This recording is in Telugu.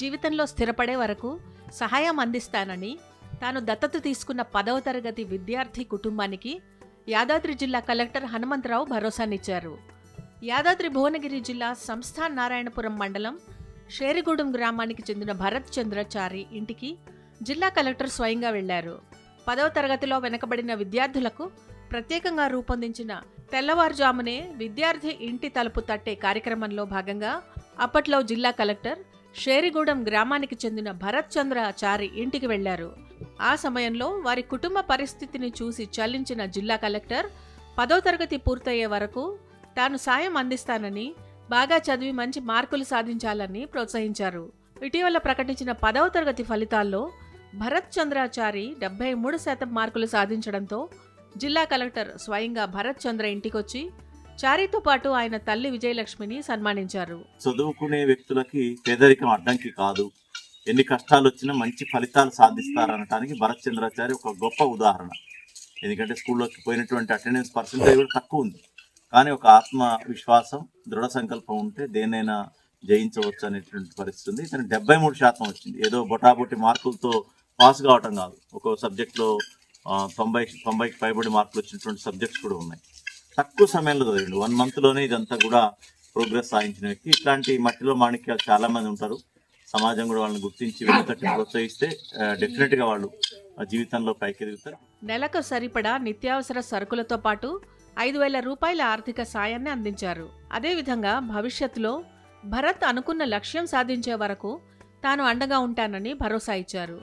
జీవితంలో స్థిరపడే వరకు సహాయం అందిస్తానని తాను దత్తత తీసుకున్న పదవ తరగతి విద్యార్థి కుటుంబానికి యాదాద్రి జిల్లా కలెక్టర్ హనుమంతరావు భరోసానిచ్చారు. యాదాద్రి భువనగిరి జిల్లా సంస్థాన్ నారాయణపురం మండలం షేరిగూడెం గ్రామానికి చెందిన భరత్ చంద్రచారి ఇంటికి జిల్లా కలెక్టర్ స్వయంగా వెళ్ళారు పదవ తరగతిలో వెనకబడిన విద్యార్థులకు ప్రత్యేకంగా రూపొందించిన తెల్లవారుజామునే విద్యార్థి ఇంటి తలుపు తట్టే కార్యక్రమంలో భాగంగా అప్పట్లో జిల్లా కలెక్టర్ షేరిగూడెం గ్రామానికి చెందిన భరత్ చంద్ర చారి ఇంటికి వెళ్ళారు. ఆ సమయంలో వారి కుటుంబ పరిస్థితిని చూసి చలించిన జిల్లా కలెక్టర్ పదో తరగతి పూర్తయ్యే వరకు తాను సాయం అందిస్తానని బాగా చదివి మంచి మార్కులు సాధించాలని ప్రోత్సహించారు. ఇటీవల ప్రకటించిన పదవ తరగతి ఫలితాల్లో భరత్ చంద్రాచారి డెబ్బై మూడు శాతం మార్కులు సాధించడంతో జిల్లా కలెక్టర్ స్వయంగా భరత్ చంద్ర ఇంటికొచ్చి చారితో పాటు ఆయన తల్లి విజయలక్ష్మిని సన్మానించారు. చదువుకునే వ్యక్తులకి పేదరికం అడ్డంకి కాదు. ఎన్ని కష్టాలు వచ్చినా మంచి ఫలితాలు సాధిస్తారనటానికి భరత్ చంద్రాచారి ఒక గొప్ప ఉదాహరణ. ఎందుకంటే స్కూల్లోకి పోయినటువంటి అటెండెన్స్ పర్సెంటేజ్ కూడా తక్కువ ఉంది. కానీ ఒక ఆత్మవిశ్వాసం దృఢ సంకల్పం ఉంటే దేన్నైనా జయించవచ్చు అనేటువంటి పరిస్థితి ఉంది. ఇతను డెబ్బై మూడు శాతం వచ్చింది. ఏదో బొటాబొటి మార్కులతో పాస్ కావటం కాదు. ఒక్కో సబ్జెక్ట్లో తొంభై తొంభైకి పైబడి మార్కులు వచ్చినటువంటి సబ్జెక్ట్స్ కూడా ఉన్నాయి. తక్కువ సమయంలో చదివిండు. వన్ మంత్లోనే ఇదంతా కూడా ప్రోగ్రెస్ సాధించిన వ్యక్తి. ఇట్లాంటి మట్టిలో మాణిక్యాలు చాలా మంది ఉంటారు. సమాజం కూడా వాళ్ళని గుర్తించి వెనుకట్టి ప్రోత్సహిస్తే డెఫినెట్గా వాళ్ళు జీవితంలో పైకి ఎదుగుతారు నెలకు సరిపడా నిత్యావసర సరుకులతో పాటు ఐదు వేల రూపాయల ఆర్థిక సాయాన్ని అందించారు. అదేవిధంగా భవిష్యత్తులో భరత్ అనుకున్న లక్ష్యం సాధించే వరకు తాను అండగా ఉంటానని భరోసా ఇచ్చారు.